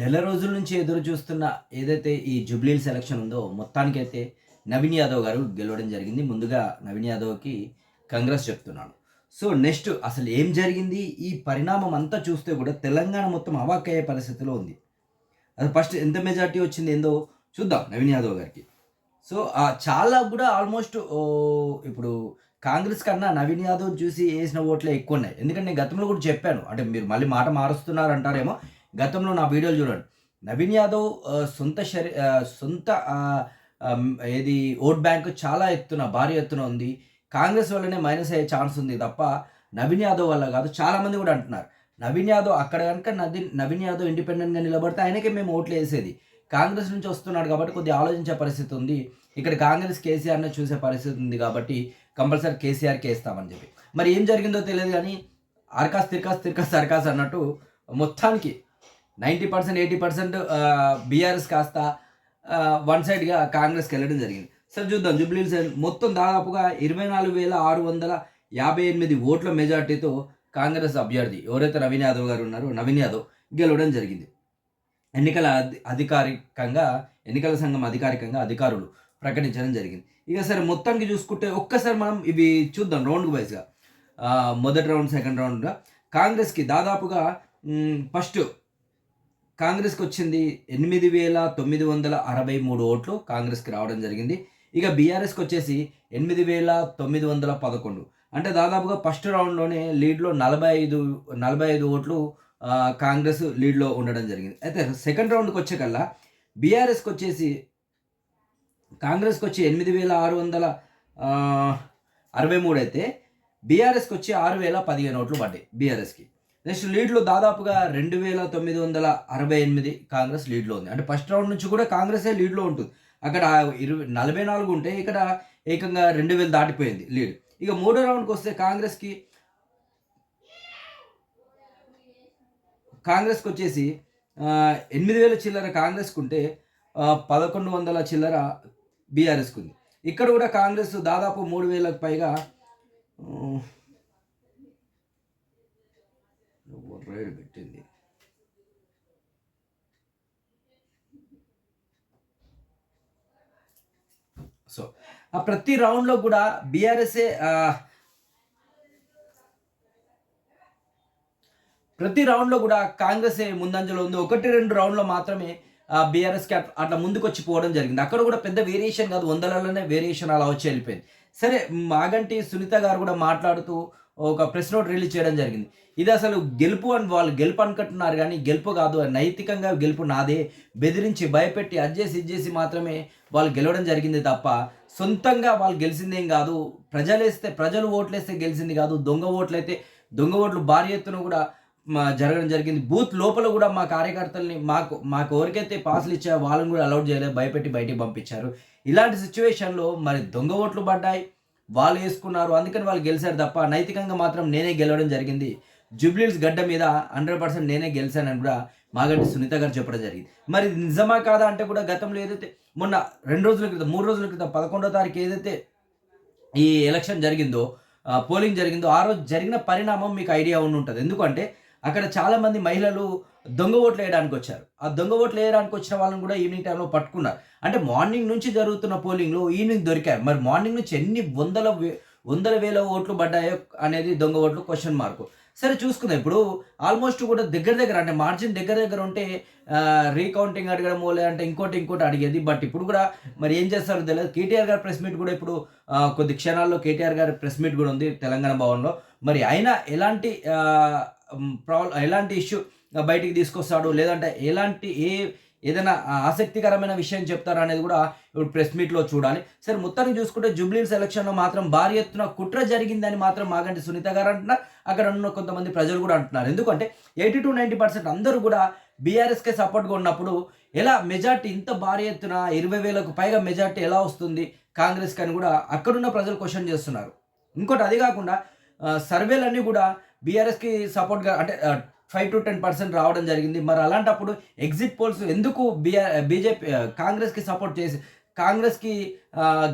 నెల రోజుల నుంచి ఎదురు చూస్తున్న ఏదైతే ఈ జూబ్లీల్ సెలక్షన్ ఉందో మొత్తానికైతే నవీన్ యాదవ్ గారు గెలవడం జరిగింది. ముందుగా నవీన్ యాదవ్కి కాంగ్రెస్ చెప్తున్నాను సో నెక్స్ట్ అసలు ఏం జరిగింది? ఈ పరిణామం అంతా చూస్తే కూడా తెలంగాణ మొత్తం అవాక్కయ్యే పరిస్థితిలో ఉంది. అది ఫస్ట్ ఎంత మెజార్టీ వచ్చింది ఏందో చూద్దాం నవీన్ యాదవ్ గారికి. సో చాలా కూడా ఆల్మోస్ట్ ఇప్పుడు కాంగ్రెస్ కన్నా నవీన్ యాదవ్ చూసి వేసిన ఓట్లే ఎక్కువ ఉన్నాయి. ఎందుకంటే నేను గతంలో కూడా చెప్పాను. అంటే మీరు మళ్ళీ మాట మారుస్తున్నారు అంటారేమో గతంలో నా వీడియోలు చూడండి. నవీన్ యాదవ్ సొంత శరీ సొంత ఏది ఓట్ బ్యాంక్ చాలా ఎత్తున భారీ ఎత్తున ఉంది. కాంగ్రెస్ వల్లనే మైనస్ అయ్యే ఛాన్స్ ఉంది తప్ప నవీన్ యాదవ్ వల్ల కాదు. చాలామంది కూడా అంటున్నారు. నవీన్ యాదవ్ అక్కడ కనుక నది నవీన్ యాదవ్ ఇండిపెండెంట్గా నిలబడితే ఆయనకే మేము ఓట్లు వేసేది. కాంగ్రెస్ నుంచి వస్తున్నాడు కాబట్టి కొద్దిగా ఆలోచించే పరిస్థితి ఉంది. ఇక్కడ కాంగ్రెస్ కేసీఆర్నే చూసే పరిస్థితి ఉంది కాబట్టి కంపల్సరీ కేసీఆర్కి వేస్తామని చెప్పి. మరి ఏం జరిగిందో తెలియదు కానీ అరకాస్ తిరకాస్ తిరకాస్ అరకాస్ అన్నట్టు మొత్తానికి ninety percent eighty percent BRS కాస్త వన్ సైడ్గా కాంగ్రెస్కి వెళ్ళడం జరిగింది. సరే చూద్దాం. జూబ్లీస్ మొత్తం దాదాపుగా ఇరవై నాలుగు వేల ఆరు వందల యాభై ఎనిమిది ఓట్ల మెజార్టీతో కాంగ్రెస్ అభ్యర్థి ఎవరైతే నవీన్ యాదవ్ గారు ఉన్నారో నవీన్ యాదవ్ గెలవడం జరిగింది. ఎన్నికల అధి- అధికారికంగా ఎన్నికల సంఘం అధికారికంగా అధికారులు ప్రకటించడం జరిగింది. ఇక సరే మొత్తానికి చూసుకుంటే ఒక్కసారి మనం ఇవి చూద్దాం రౌండ్ వైజ్గా మొదటి రౌండ్ సెకండ్ రౌండ్గా కాంగ్రెస్కి దాదాపుగా ఫస్ట్ కాంగ్రెస్కి వచ్చింది ఎనిమిది వేల తొమ్మిది వందల అరవై మూడు ఓట్లు కాంగ్రెస్కి రావడం జరిగింది. ఇక బీఆర్ఎస్కి వచ్చేసి ఎనిమిది వేల తొమ్మిది వందల పదకొండు. అంటే దాదాపుగా ఫస్ట్ రౌండ్లోనే లీడ్లో నలభై ఐదు నలభై ఐదు ఓట్లు కాంగ్రెస్ లీడ్లో ఉండడం జరిగింది. అయితే సెకండ్ రౌండ్కి వచ్చేకల్లా బీఆర్ఎస్కి వచ్చేసి కాంగ్రెస్కి వచ్చి ఎనిమిది వేల ఆరు వందల అరవై మూడు అయితే బీఆర్ఎస్కి వచ్చి ఆరు వేల పదిహేను ఓట్లు పడ్డాయి బీఆర్ఎస్కి. నెక్స్ట్ లీడ్లో దాదాపుగా రెండు వేల తొమ్మిది వందల అరవై ఎనిమిది కాంగ్రెస్ లీడ్లో ఉంది. అంటే ఫస్ట్ రౌండ్ నుంచి కూడా కాంగ్రెసే లీడ్లో ఉంటుంది. అక్కడ ఇరవై నలభై నాలుగు ఉంటే ఇక్కడ ఏకంగా రెండు వేలు దాటిపోయింది లీడ్. ఇక మూడో రౌండ్కి వస్తే కాంగ్రెస్కి కాంగ్రెస్కి వచ్చేసి ఎనిమిది వేల చిల్లర కాంగ్రెస్కి ఉంటే పదకొండు వందల చిల్లర బీఆర్ఎస్కి ఉంది. ఇక్కడ కూడా కాంగ్రెస్ దాదాపు మూడు వేలకు పైగా ఆ, పెట్టింది. సో ఆ ప్రతి రౌండ్లో కూడా బీఆర్ఎస్ఏ ప్రతి రౌండ్లో కూడా కాంగ్రెస్ ముందంజలో ఉంది. ఒకటి రెండు రౌండ్లో మాత్రమే బీఆర్ఎస్కి అట్లా ముందుకు వచ్చి పోవడం జరిగింది. అక్కడ కూడా పెద్ద వేరియేషన్ కాదు. వందలలోనే వేరియేషన్ అలా వచ్చి వెళ్ళిపోయింది. సరే మాగంటి సునీత గారు కూడా మాట్లాడుతూ ఒక ప్రెస్ నోట్ రిలీజ్ చేయడం జరిగింది. ఇది అసలు గెలుపు అని వాళ్ళు గెలుపు అనుకుంటున్నారు కానీ గెలుపు కాదు నైతికంగా గెలుపు నాదే. బెదిరించి భయపెట్టి అజ్జేసి ఇజ్జేసి ఇది చేసి మాత్రమే వాళ్ళు గెలవడం జరిగింది తప్ప సొంతంగా వాళ్ళు గెలిచిందేం కాదు. ప్రజలేస్తే ప్రజలు ఓట్లేస్తే గెలిచింది కాదు. దొంగ ఓట్లయితే దొంగ ఓట్లు భారీ ఎత్తున కూడా మా జరగడం జరిగింది. బూత్ లోపల కూడా మా కార్యకర్తల్ని మాకు మాకు ఎవరికైతే పాసులు ఇచ్చా వాళ్ళని కూడా అలౌట్ చేయలేదు. భయపెట్టి బయటికి పంపించారు. ఇలాంటి సిచ్యువేషన్లో మరి దొంగ ఓట్లు పడ్డాయి. వాళ్ళు వేసుకున్నారు. అందుకని వాళ్ళు గెలిచారు తప్ప నైతికంగా మాత్రం నేనే గెలవడం జరిగింది. జూబ్లీస్ గడ్డ మీద హండ్రెడ్ పర్సెంట్ నేనే గెలిచానని కూడా మాగంటి సునీత గారు చెప్పడం జరిగింది. మరి నిజమా కాదా అంటే కూడా గతంలో ఏదైతే మొన్న రెండు రోజుల క్రితం మూడు రోజుల క్రితం పదకొండో తారీఖు ఏదైతే ఈ ఎలక్షన్ జరిగిందో పోలింగ్ జరిగిందో ఆ రోజు జరిగిన పరిణామం మీకు ఐడియా ఉండి ఉంటుంది. ఎందుకంటే అక్కడ చాలామంది మహిళలు దొంగ ఓట్లు వేయడానికి వచ్చారు. ఆ దొంగ ఓట్లు వేయడానికి వచ్చిన వాళ్ళని కూడా ఈవినింగ్ టైంలో పట్టుకున్నారు. అంటే మార్నింగ్ నుంచి జరుగుతున్న పోలింగ్లో ఈవినింగ్ దొరికారు. మరి మార్నింగ్ నుంచి ఎన్ని వందల వే- వందల వేల ఓట్లు పడ్డాయో అనేది దొంగ ఓట్లు క్వశ్చన్ మార్కు సరే చూసుకుందాం. ఇప్పుడు ఆల్మోస్ట్ కూడా దగ్గర దగ్గర అంటే మార్జిన్ దగ్గర దగ్గర ఉంటే రీకౌంటింగ్ అడగడం లేదంటే ఇంకోటి ఇంకోటి అడిగేది. బట్ ఇప్పుడు కూడా మరి ఏం చేస్తారో తెలియదు. కేటీఆర్ గారి ప్రెస్ మీట్ కూడా ఇప్పుడు కొద్ది క్షణాల్లో కేటీఆర్ గారి ప్రెస్ మీట్ కూడా ఉంది తెలంగాణ భవన్లో. మరి అయినా ఎలాంటి ప్రాబ్లం ఎలాంటి ఇష్యూ బయటికి తీసుకొస్తాడు? లేదంటే ఎలాంటి ఏ ఏదైనా ఆసక్తికరమైన విషయం చెప్తారా అనేది కూడా ఇప్పుడు ప్రెస్ మీట్లో చూడాలి. సరే మొత్తానికి చూసుకుంటే జూబ్లీస్ ఎలక్షన్లో మాత్రం భారీ ఎత్తున కుట్ర జరిగిందని మాత్రం మాగంటి సునీత గారు అంటున్నారు. అక్కడ ఉన్న కొంతమంది ప్రజలు కూడా అంటున్నారు. ఎందుకంటే ఎయిటీ టు నైంటీ పర్సెంట్ అందరూ కూడా బీఆర్ఎస్కే సపోర్ట్గా ఉన్నప్పుడు ఎలా మెజార్టీ ఇంత భారీ ఎత్తున ఇరవై వేలకు పైగా మెజార్టీ ఎలా వస్తుంది కాంగ్రెస్ అని కూడా అక్కడున్న ప్రజలు క్వశ్చన్ చేస్తున్నారు. ఇంకోటి అది కాకుండా సర్వేలన్నీ కూడా బీఆర్ఎస్కి సపోర్ట్గా అంటే ఫైవ్ టు టెన్ పర్సెంట్ రావడం జరిగింది. మరి అలాంటప్పుడు ఎగ్జిట్ పోల్స్ ఎందుకు బీఆర్ బీజేపీ కాంగ్రెస్కి సపోర్ట్ చేసి కాంగ్రెస్కి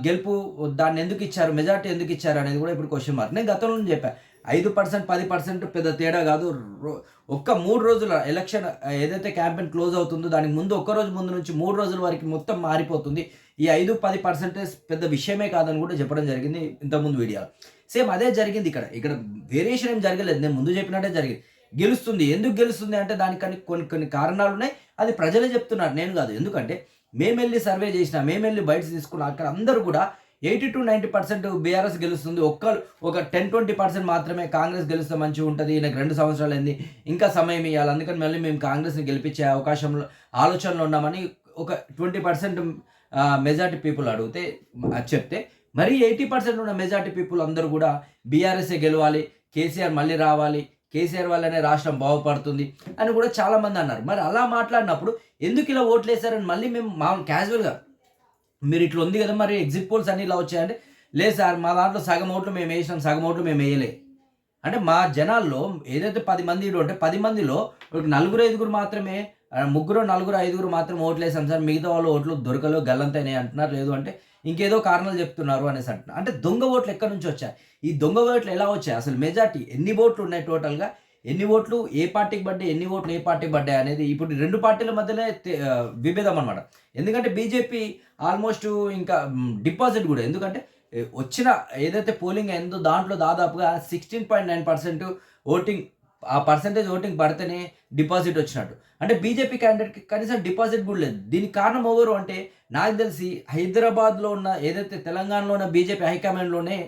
గెలుపు దాన్ని ఎందుకు ఇచ్చారు మెజార్టీ ఎందుకు ఇచ్చారు అనేది కూడా ఇప్పుడు క్వశ్చన్ మార్క్ నేను గతంలో నుంచి చెప్పాను ఐదు పర్సెంట్ పది పర్సెంట్ పెద్ద తేడా కాదు. రో- ఒక్క మూడు రోజుల ఎలక్షన్ ఏదైతే క్యాంపెయిన్ క్లోజ్ అవుతుందో దానికి ముందు ఒక్క రోజు ముందు నుంచి మూడు రోజుల వరకు మొత్తం మారిపోతుంది. ఈ ఐదు పది పర్సెంటేజ్ పెద్ద విషయమే కాదని కూడా చెప్పడం జరిగింది ఇంతకుముందు వీడియోలో. సేమ్ అదే జరిగింది ఇక్కడ. ఇక్కడ వేరియేషన్ ఏం జరగలేదు. నేను ముందు చెప్పినట్టే జరిగింది. గెలుస్తుంది. ఎందుకు గెలుస్తుంది అంటే దానికి కొన్ని కొన్ని కారణాలు ఉన్నాయి. అది ప్రజలే చెప్తున్నారు. నేను కాదు. ఎందుకంటే మేము వెళ్ళి సర్వే చేసిన మేము వెళ్ళి బయట తీసుకున్న అక్కడ అందరూ కూడా eighty to ninety percent BRS గెలుస్తుంది. ఒక్క ఒక టెన్ ట్వంటీ పర్సెంట్ మాత్రమే కాంగ్రెస్ గెలిస్తే మంచిగా ఉంటుంది. నాకు రెండు సంవత్సరాలు అయింది. ఇంకా సమయం ఇవ్వాలి అందుకని మళ్ళీ మేము కాంగ్రెస్ని గెలిపించే అవకాశంలో ఆలోచనలో ఉన్నామని ఒక ట్వంటీ పర్సెంట్ మెజార్టీ పీపుల్ అడిగితే అది చెప్తే మరి ఎయిటీ పర్సెంట్ ఉన్న మెజార్టీ పీపుల్ అందరూ కూడా బీఆర్ఎస్ఏ గెలవాలి కేసీఆర్ మళ్ళీ రావాలి కేసీఆర్ వల్లనే రాష్ట్రం బాగుపడుతుంది అని కూడా చాలామంది అన్నారు. మరి అలా మాట్లాడినప్పుడు ఎందుకు ఇలా ఓట్లు వేశారని మళ్ళీ మేము మామూలు క్యాజువల్గా మీరు ఇట్లా ఉంది కదా మరి ఎగ్జిట్ పోల్స్ అన్ని ఇలా వచ్చాయంటే లేదు సార్ మా దాంట్లో సగం ఓట్లు మేము వేసినాం సగం ఓట్లు మేము వేయలే. అంటే మా జనాల్లో ఏదైతే పది మంది ఉంటే పది మందిలో ఒక నలుగురు ఐదుగురు మాత్రమే ముగ్గురు నలుగురు ఐదుగురు మాత్రం ఓట్లు వేసాం సార్. మిగతా వాళ్ళు ఓట్లు దొరకలో గల్లంతైనాయి అంటున్నారు. లేదు అంటే ఇంకేదో కారణాలు చెప్తున్నారు అనేసి అంటున్నారు అంటే దొంగ ఓట్లు ఎక్కడి నుంచి వచ్చాయి? ఈ దొంగ ఓట్లు ఎలా వచ్చాయి? అసలు మెజార్టీ ఎన్ని ఓట్లు ఉన్నాయి టోటల్గా? ఎన్ని ఓట్లు ఏ పార్టీకి పడ్డాయి? ఎన్ని ఓట్లు ఏ పార్టీకి పడ్డాయి అనేది ఇప్పుడు రెండు పార్టీల మధ్యనే విభేదం అనమాట ఎందుకంటే బీజేపీ ఆల్మోస్ట్ ఇంకా డిపాజిట్ కూడా. ఎందుకంటే వచ్చిన ఏదైతే పోలింగ్ అయిందో దాంట్లో దాదాపుగా sixteen point nine percent voting ఆ పర్సంటేజ్ ఓటింగ్ పడితేనే డిపాజిట్ వచ్చినట్టు. అంటే బీజేపీ క్యాండిడేట్కి కనీసం డిపాజిట్ కూడా లేదు. దీనికి కారణం ఎవరు అంటే నాకు తెలిసి హైదరాబాద్లో ఉన్న ఏదైతే తెలంగాణలో ఉన్న బీజేపీ హైకమాండ్లోనే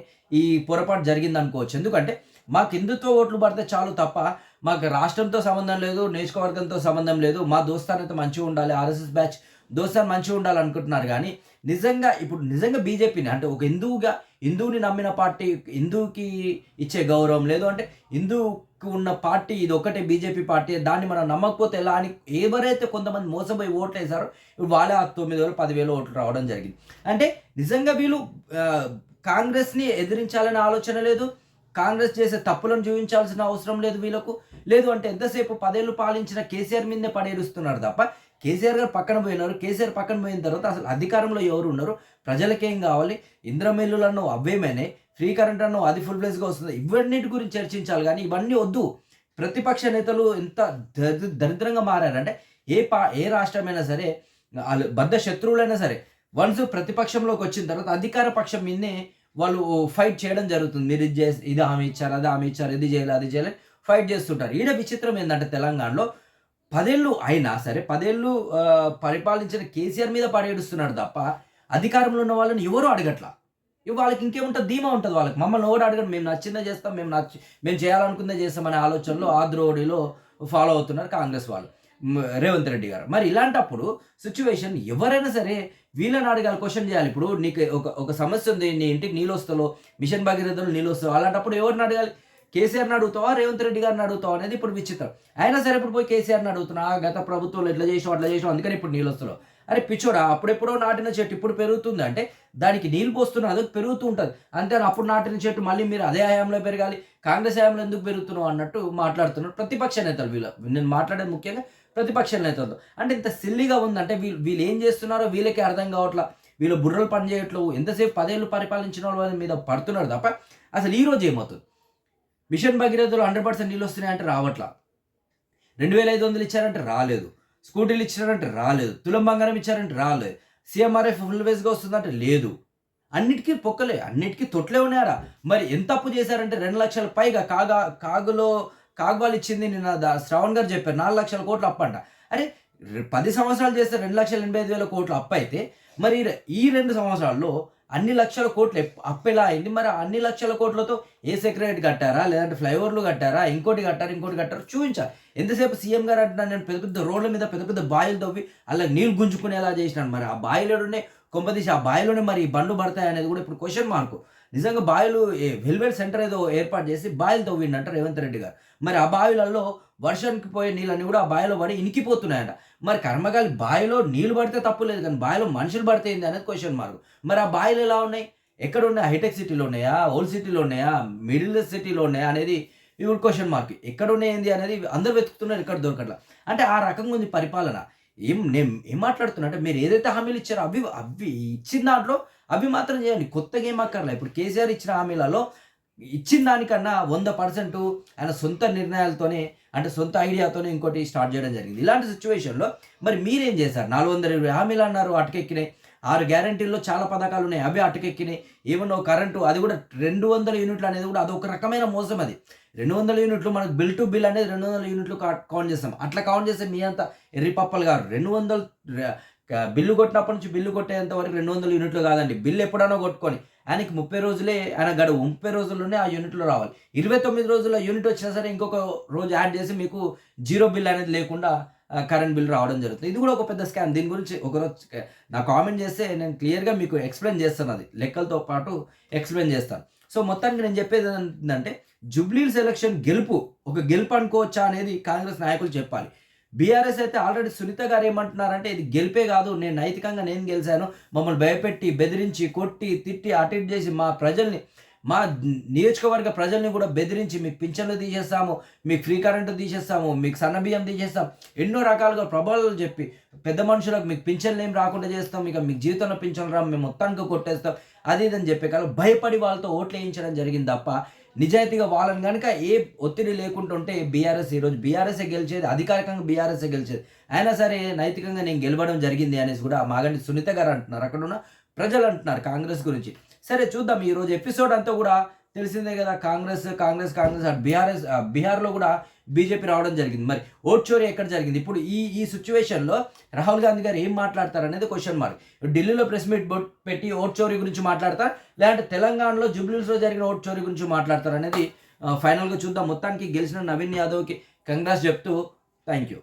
ఈ పొరపాటు జరిగింది అనుకోవచ్చు. ఎందుకంటే మాకు హిందుత్వ ఓట్లు పడితే చాలు తప్ప మాకు రాష్ట్రంతో సంబంధం లేదు నియోజకవర్గంతో సంబంధం లేదు. మా దోస్తానైతే మంచిగా ఉండాలి ఆర్ఎస్ఎస్ బ్యాచ్ దోస్తాన్ మంచిగా ఉండాలి అనుకుంటున్నారు. కానీ నిజంగా ఇప్పుడు నిజంగా బీజేపీని అంటే ఒక హిందువుగా హిందువుని నమ్మిన పార్టీ హిందువుకి ఇచ్చే గౌరవం లేదు. అంటే హిందూ ఉన్న పార్టీ ఇది ఒకటే బీజేపీ పార్టీ. దాన్ని మనం నమ్మకపోతే ఎలా అని ఎవరైతే కొంతమంది మోసపోయి ఓట్లు వేశారో ఇప్పుడు వాళ్ళే ఆ తొమ్మిది వేలు పదివేలు ఓట్లు రావడం జరిగింది. అంటే నిజంగా వీళ్ళు కాంగ్రెస్ని ఎదిరించాలనే ఆలోచన లేదు. కాంగ్రెస్ చేసే తప్పులను చూపించాల్సిన అవసరం లేదు వీళ్ళకు. లేదు అంటే ఎంతసేపు పదేళ్ళు పాలించిన కేసీఆర్ మీదనే పడేరుస్తున్నారు తప్ప కేసీఆర్ గారు పక్కన పోయినారు. కేసీఆర్ పక్కన పోయిన తర్వాత అసలు అధికారంలో ఎవరు ఉన్నారు? ప్రజలకేం కావాలి? ఇంద్రమిల్లులను అవ్వేమైనాయి ఫ్రీ కరెంట్ అన్నో అది ఫుల్ ప్లేస్గా వస్తుంది. ఇవన్నిటి గురించి చర్చించాలి కానీ ఇవన్నీ వద్దు. ప్రతిపక్ష నేతలు ఎంత దరి- దరిద్రంగా మారారంటే ఏ పా ఏ రాష్ట్రమైనా సరే వాళ్ళు బద్ద శత్రువులైనా సరే వన్స్ ప్రతిపక్షంలోకి వచ్చిన తర్వాత అధికార పక్షం మీదనే వాళ్ళు ఫైట్ చేయడం జరుగుతుంది. మీరు ఇది చేసి ఇది హామీ ఇచ్చారు అది హామీ ఇచ్చారు ఇది చేయాలి అది చేయాలి ఫైట్ చేస్తుంటారు. ఈడ విచిత్రం ఏంటంటే తెలంగాణలో పదేళ్ళు అయినా సరే పదేళ్ళు పరిపాలించిన కేసీఆర్ మీద పడేడుస్తున్నాడు తప్ప అధికారంలో ఉన్న వాళ్ళని ఎవరు అడగట్లా? వాళ్ళకి ఇంకేముంటుంది? ధీమా ఉంటుంది వాళ్ళకి. మమ్మల్ని ఓడి అడగడం? మేము నచ్చిందే చేస్తాం మేము నచ్చి మేము చేయాలనుకుందే చేస్తామనే ఆలోచనలో ఆ ద్రోడిలో ఫాలో అవుతున్నారు కాంగ్రెస్ వాళ్ళు. రేవంత్ రెడ్డి గారు. మరి ఇలాంటప్పుడు సిచ్యువేషన్ ఎవరైనా సరే వీళ్ళని అడగాలి క్వశ్చన్ చేయాలి. ఇప్పుడు నీకు ఒక ఒక సమస్య ఉంది నీ ఇంటికి నీళ్ళు వస్తాలో మిషన్ భగీరథలో నీళ్ళు వస్తావు అలాంటప్పుడు ఎవరిని అడగాలి? కేసీఆర్ని అడుగుతావా రేవంత్ రెడ్డి గారిని అడుగుతావా అనేది ఇప్పుడు విచిత్రం. అయినా సరే ఇప్పుడు పోయి కేసీఆర్ని అడుగుతున్నా గత ప్రభుత్వంలో ఎట్లా చేసావు అట్లా చేసావు అందుకని ఇప్పుడు నీళ్ళు వస్తావు అరే పిచ్చోడా అప్పుడెప్పుడో నాటిన చెట్టు ఇప్పుడు పెరుగుతుంది. అంటే దానికి నీళ్ళు పోస్తున్నా అది పెరుగుతూ ఉంటుంది. అంతే అప్పుడు నాటిన చెట్టు మళ్ళీ మీరు అదే హయాంలో పెరగాలి. కాంగ్రెస్ హయాంలో ఎందుకు పెరుగుతున్నావు అన్నట్టు మాట్లాడుతున్నారు ప్రతిపక్ష నేతలు వీళ్ళు. నేను మాట్లాడేది ముఖ్యంగా ప్రతిపక్ష నేతలతో. అంటే ఇంత సిల్లిగా ఉందంటే వీళ్ళు వీళ్ళు ఏం చేస్తున్నారో వీళ్ళకే అర్థం కావట్లా. వీళ్ళు బుర్రలు పనిచేయట్లేవు ఎంతసేపు పదేళ్ళు పరిపాలించిన వాళ్ళ మీద పడుతున్నారు తప్ప అసలు ఈ రోజు ఏమవుతుంది? మిషన్ భగీరథలో హండ్రెడ్ పర్సెంట్ నీళ్ళు వస్తున్నాయంటే రావట్లా. రెండు వేల ఐదు వందలు ఇచ్చారంటే రాలేదు. స్కూటీలు ఇచ్చారంటే రాలేదు. తులం బంగారం ఇచ్చారంటే రాలేదు. సీఎంఆర్ఎఫ్ ఫుల్ వేస్గా వస్తుందంటే లేదు. అన్నిటికీ పొక్కలే అన్నిటికీ తొట్లే ఉన్నాయా మరి ఎంత అప్పు చేశారంటే రెండు లక్షల పైగా కాగా కాగులో కాగ్వాల్ ఇచ్చింది నిన్న దా- శ్రవణ్ గారు చెప్పారు. నాలుగు లక్షల కోట్లు అప్పు అంట అరే పది సంవత్సరాలు చేస్తే రెండు లక్షల ఎనభై ఐదు వేల కోట్లు అప్పు అయితే మరి ఈ రెండు సంవత్సరాల్లో అన్ని లక్షల కోట్లు అప్పెలా అయింది. మరి అన్ని లక్షల కోట్లతో ఏ సెక్రటరీ కట్టారా? లేదంటే ఫ్లైఓవర్లు కట్టారా? ఇంకోటి కట్టారా ఇంకోటి కట్టారా. చూపించాలి. ఎంతసేపు సీఎం గారు అంటున్నాను నేను పెద్ద పెద్ద రోడ్ల మీద పెద్ద పెద్ద బాయిలు తవ్వి అలా నీళ్ళు గుంజుకునేలా చేసినాను మరి ఆ బాయిలోనే కొంపదీసి ఆ బాయిలోనే మరి బండ్లు పడతాయి అనేది కూడా ఇప్పుడు క్వశ్చన్ మార్కు నిజంగా బాయిలు వెల్వేల్ సెంటర్ ఏదో ఏర్పాటు చేసి బావిలు తవ్విండంట రేవంత్ రెడ్డి గారు. మరి ఆ బావిలలో వర్షానికి పోయే నీళ్ళన్నీ కూడా ఆ బావిలో పడి ఇనికిపోతున్నాయంట. మరి కర్మగాలి బావిలో నీళ్ళు పడితే తప్పు లేదు కానీ బావిలో మనుషులు పడితే ఏంది అనేది క్వశ్చన్ మార్క్ మరి ఆ బావిలు ఎలా ఉన్నాయి? ఎక్కడ ఉన్నాయి? హైటెక్ సిటీలో ఉన్నాయా? ఓల్డ్ సిటీలో ఉన్నాయా? మిడిల్ సిటీలో ఉన్నాయా అనేది ఇప్పుడు క్వశ్చన్ మార్క్ ఎక్కడ ఉన్నాయి అనేది అందరు వెతుకుతున్నారు ఎక్కడ దొరకట్లా. అంటే ఆ రకంగా ఉంది పరిపాలన. ఏం నేను ఏం మాట్లాడుతున్నా అంటే మీరు ఏదైతే హామీలు ఇచ్చారో అవి అవి ఇచ్చిన దాంట్లో అవి మాత్రం చేయండి. కొత్తగా ఏం అక్కర్లే ఇప్పుడు కేసీఆర్ ఇచ్చిన హామీలలో ఇచ్చిన దానికన్నా వంద పర్సెంట్ ఆయన సొంత నిర్ణయాలతోనే అంటే సొంత ఐడియాతోనే ఇంకోటి స్టార్ట్ చేయడం జరిగింది. ఇలాంటి సిచ్యువేషన్లో మరి మీరేం చేశారు? నాలుగు వందల ఇరవై హామీలు అన్నారు అటకెక్కినాయి. ఆరు గ్యారంటీల్లో చాలా పథకాలు ఉన్నాయి అవి అటకెక్కినాయి. ఏమన్నా కరెంటు అది కూడా రెండు వందల యూనిట్లు అనేది కూడా అదొక రకమైన మోసం అది. రెండు వందల యూనిట్లు మనకు బిల్ టు బిల్ అనేది రెండు వందల యూనిట్లు కౌంట్ చేస్తాం. అట్లా కౌంట్ చేస్తే మీ అంత ఎర్రిపప్పలు గారు రెండు వందలు బిల్లు కొట్టినప్పటి నుంచి బిల్లు కొట్టేంత వరకు రెండు వందల యూనిట్లు కాదండి. బిల్లు ఎప్పుడైనా కొట్టుకొని ఆయనకి ముప్పై రోజులే ఆయన గడువు ముప్పై రోజుల్లోనే ఆ యూనిట్లు రావాలి. ఇరవై తొమ్మిది రోజుల యూనిట్ వచ్చినా సరే ఇంకొక రోజు యాడ్ చేసి మీకు జీరో బిల్ అనేది లేకుండా కరెంట్ బిల్ రావడం జరుగుతుంది. ఇది కూడా ఒక పెద్ద స్కామ్. దీని గురించి ఒకరోజు నా కామెంట్ చేస్తే నేను క్లియర్గా మీకు ఎక్స్ప్లెయిన్ చేస్తాను అది. లెక్కలతో పాటు ఎక్స్ప్లెయిన్ చేస్తాను. సో మొత్తానికి నేను చెప్పేది ఏంటంటే జుబ్లీల్స్ ఎలక్షన్ గెలుపు ఒక గెలుపు అనుకోవచ్చా అనేది కాంగ్రెస్ నాయకులు చెప్పాలి. బీఆర్ఎస్ అయితే ఆల్రెడీ సునీత గారు ఏమంటున్నారంటే ఇది గెలిపే కాదు నేను నైతికంగా నేను గెలిచాను. మమ్మల్ని భయపెట్టి బెదిరించి కొట్టి తిట్టి అటు ఇటు చేసి మా ప్రజల్ని మా నియోజకవర్గ ప్రజల్ని కూడా బెదిరించి మీకు పింఛన్లు తీసేస్తాము మీకు ఫ్రీ కరెంటు తీసేస్తాము మీకు సన్నబియ్యం తీసేస్తాం. ఎన్నో రకాలుగా ప్రభావాలు చెప్పి పెద్ద మనుషులకు మీకు పింఛన్లు ఏం రాకుండా చేస్తాం ఇక మీకు జీవితంలో పింఛన్లు రా మేము మొత్తానికి కొట్టేస్తాం. అది ఇదని చెప్పే కాలం భయపడి వాళ్ళతో ఓట్లు వేయించడం జరిగింది తప్ప నిజాయితీగా వాళ్ళని కనుక ఏ ఒత్తిడి లేకుండా ఉంటే బీఆర్ఎస్ ఈరోజు బీఆర్ఎస్ఏ గెలిచేది అధికారికంగా బీఆర్ఎస్ఏ గెలిచేది. అయినా సరే నైతికంగా నేను గెలవడం జరిగింది అనేసి కూడా మాగంటి సునీత గారు అంటున్నారు. అక్కడ ఉన్న ప్రజలు అంటున్నారు కాంగ్రెస్ గురించి. సరే చూద్దాం ఈరోజు ఎపిసోడ్ అంతా కూడా తెలిసిందే కదా కాంగ్రెస్ కాంగ్రెస్ కాంగ్రెస్ బీఆర్ఎస్ బీహార్లో కూడా బీజేపీ రావడం జరిగింది. మరి ఓట్ చోరీ ఎక్కడ జరిగింది? ఇప్పుడు ఈ ఈ సిచ్యువేషన్లో రాహుల్ గాంధీ గారు ఏం మాట్లాడతారు అనేది క్వశ్చన్ మార్క్ ఢిల్లీలో ప్రెస్ మీట్ బొట్ పెట్టి ఓట్ చోరీ గురించి మాట్లాడతారు లేదంటే తెలంగాణలో జూబ్లీస్లో జరిగిన ఓట్ చోరీ గురించి మాట్లాడతారు అనేది ఫైనల్గా చూద్దాం. మొత్తానికి గెలిచిన నవీన్ యాదవ్కి కంగ్రాస్ చెప్తూ థ్యాంక్ యూ